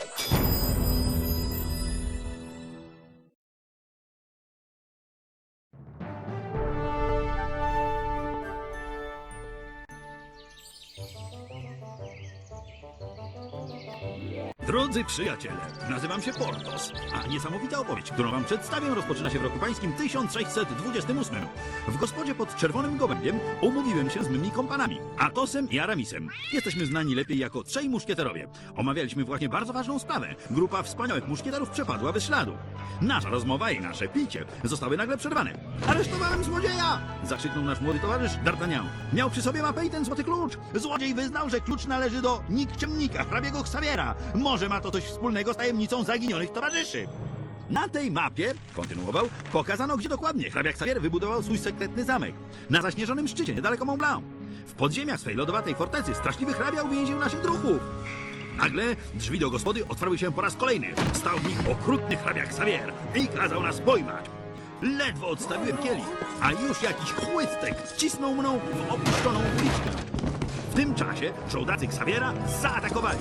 you Drodzy przyjaciele, nazywam się Portos, a niesamowita opowieść, którą wam przedstawię, rozpoczyna się w roku pańskim 1628. W gospodzie pod Czerwonym Gołębiem umówiłem się z mymi kompanami, Atosem i Aramisem. Jesteśmy znani lepiej jako trzej muszkieterowie. Omawialiśmy właśnie bardzo ważną sprawę. Grupa wspaniałych muszkieterów przepadła bez śladu. Nasza rozmowa i nasze picie zostały nagle przerwane. Aresztowałem złodzieja! Zakrzyknął nasz młody towarzysz D'Artagnan. Miał przy sobie mapę i ten złoty klucz. Złodziej wyznał, że klucz należy do nikczemnika, hrabiego Xaviera. Może ma to coś wspólnego z tajemnicą zaginionych towarzyszy. Na tej mapie, kontynuował, pokazano gdzie dokładnie hrabia Xavier wybudował swój sekretny zamek. Na zaśnieżonym szczycie, niedaleko Mont Blanc. W podziemiach swej lodowatej fortecy straszliwy hrabia uwięził naszych druhów. Nagle drzwi do gospody otwarły się po raz kolejny. Stał w nich okrutny hrabia Xavier i kazał nas pojmać. Ledwo odstawiłem kielich, a już jakiś chłystek wcisnął mną w opuszczoną uliczkę. W tym czasie żołdacy Xaviera zaatakowali.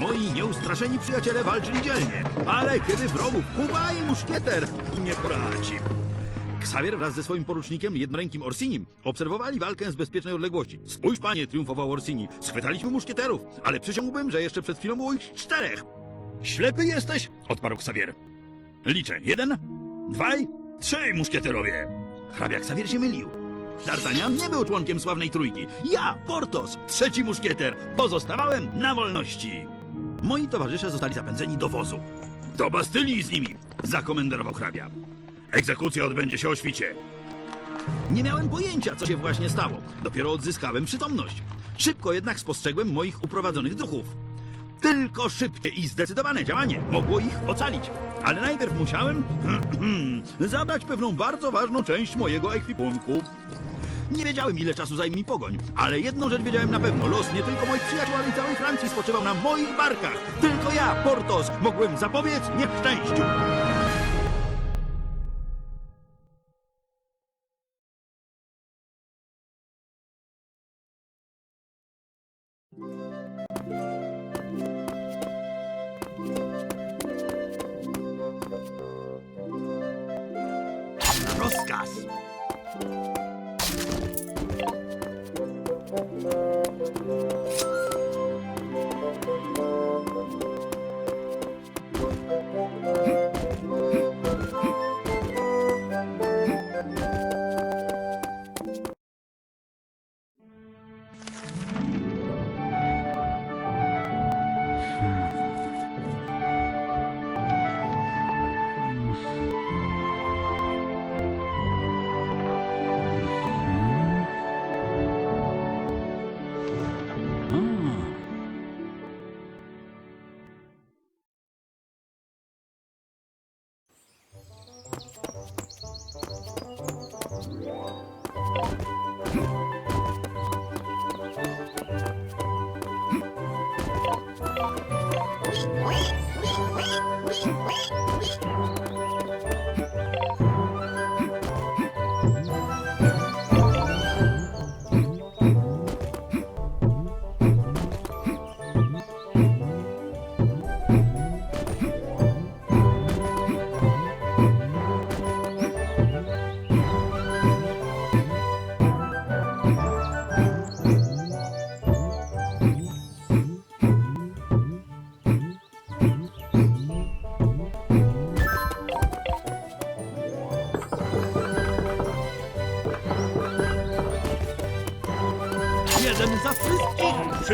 Moi nieustraszeni przyjaciele walczyli dzielnie, ale kiedy wrogów Kuba i muszkieter nie poradził. Xavier wraz ze swoim porucznikiem, jednorękim Orsinim, obserwowali walkę z bezpiecznej odległości. Spójrz, panie, triumfował Orsini. Schwytaliśmy muszkieterów, ale przysiągłbym, że jeszcze przed chwilą było ich czterech. Ślepy jesteś? odparł Xavier. Liczę. Jeden, dwaj, trzej muszkieterowie. Hrabia Xavier się mylił. D'Artagnan nie był członkiem sławnej trójki. Ja, Portos, trzeci muszkieter, pozostawałem na wolności. Moi towarzysze zostali zapędzeni do wozu. Do Bastylii z nimi, zakomenderował hrabia. Egzekucja odbędzie się o świcie. Nie miałem pojęcia, co się właśnie stało. Dopiero odzyskałem przytomność. Szybko jednak spostrzegłem moich uprowadzonych duchów. Tylko szybkie i zdecydowane działanie mogło ich ocalić. Ale najpierw musiałem zabrać pewną bardzo ważną część mojego ekwipunku. Nie wiedziałem, ile czasu zajmie mi pogoń, ale jedną rzecz wiedziałem na pewno. Los nie tylko moich przyjaciół, ale i całej Francji spoczywał na moich barkach. Tylko ja, Portos, mogłem zapobiec nieszczęściu.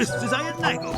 Wszyscy za jednego.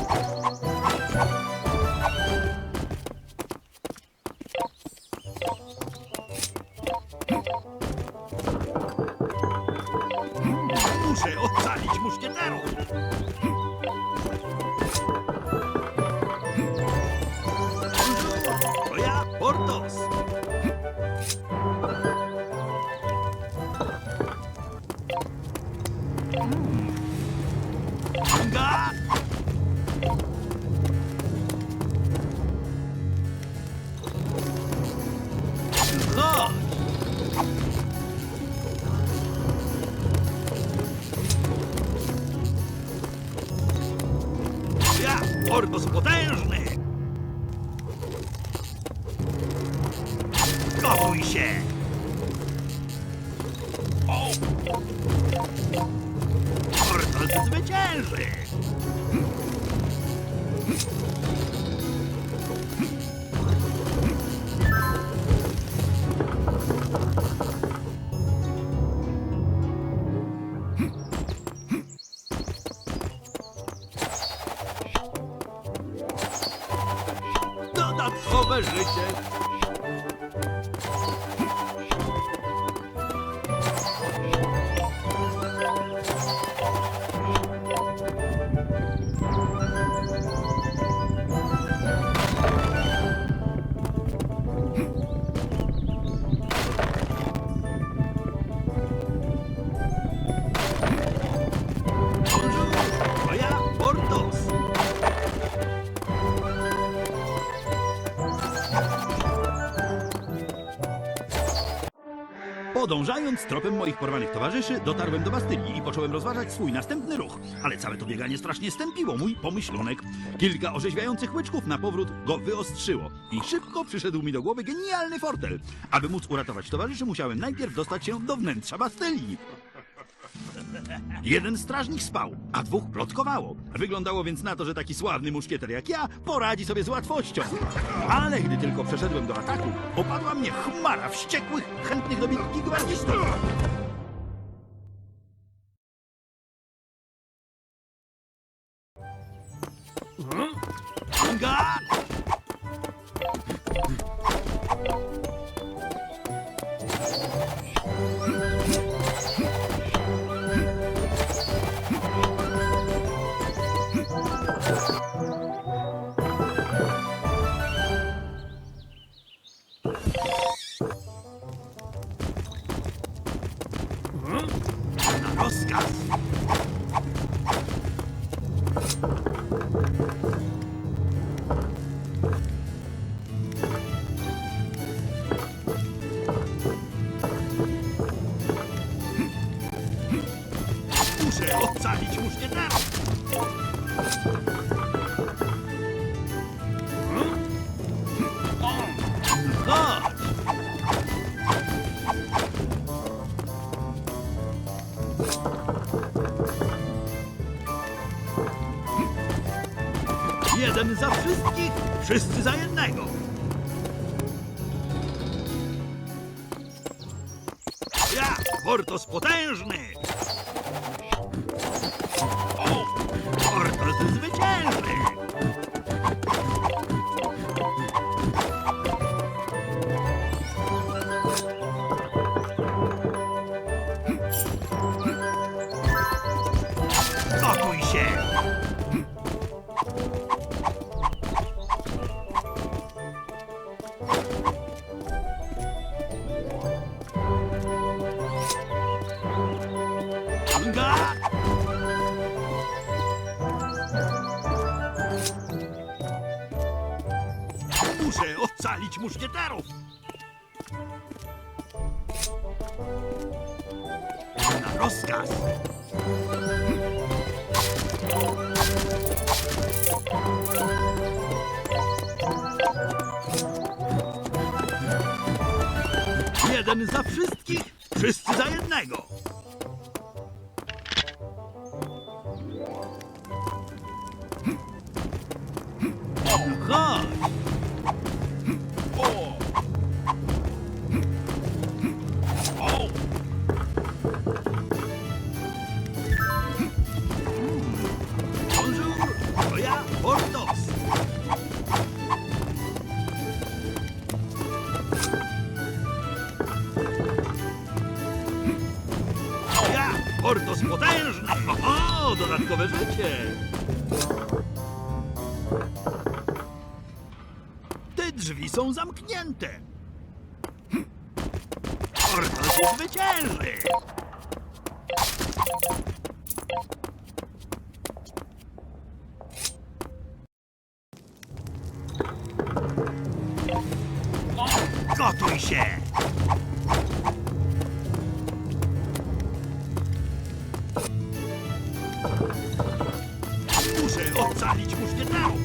корпус потężny! Gotuj się! O! Zwycięży! Dodatkowe życie! Podążając tropem moich porwanych towarzyszy, dotarłem do Bastylii i począłem rozważać swój następny ruch. Ale całe to bieganie strasznie stępiło mój pomyślonek. Kilka orzeźwiających łyczków na powrót go wyostrzyło. I szybko przyszedł mi do głowy genialny fortel. Aby móc uratować towarzyszy, musiałem najpierw dostać się do wnętrza Bastylii. Jeden strażnik spał, a dwóch plotkowało. Wyglądało więc na to, że taki sławny muszkieter jak ja poradzi sobie z łatwością. Ale gdy tylko przeszedłem do ataku, opadła mnie chmara wściekłych, chętnych do bitki gwardzistów. Anga! Na wszyscy za jednego. Muszkieterów! Na rozkaz! Jeden za wszystkich, wszyscy za jednego! Drzwi są zamknięte. Hm. Się zwycięży. Gotuj się! Muszę ocalić muszkieterów!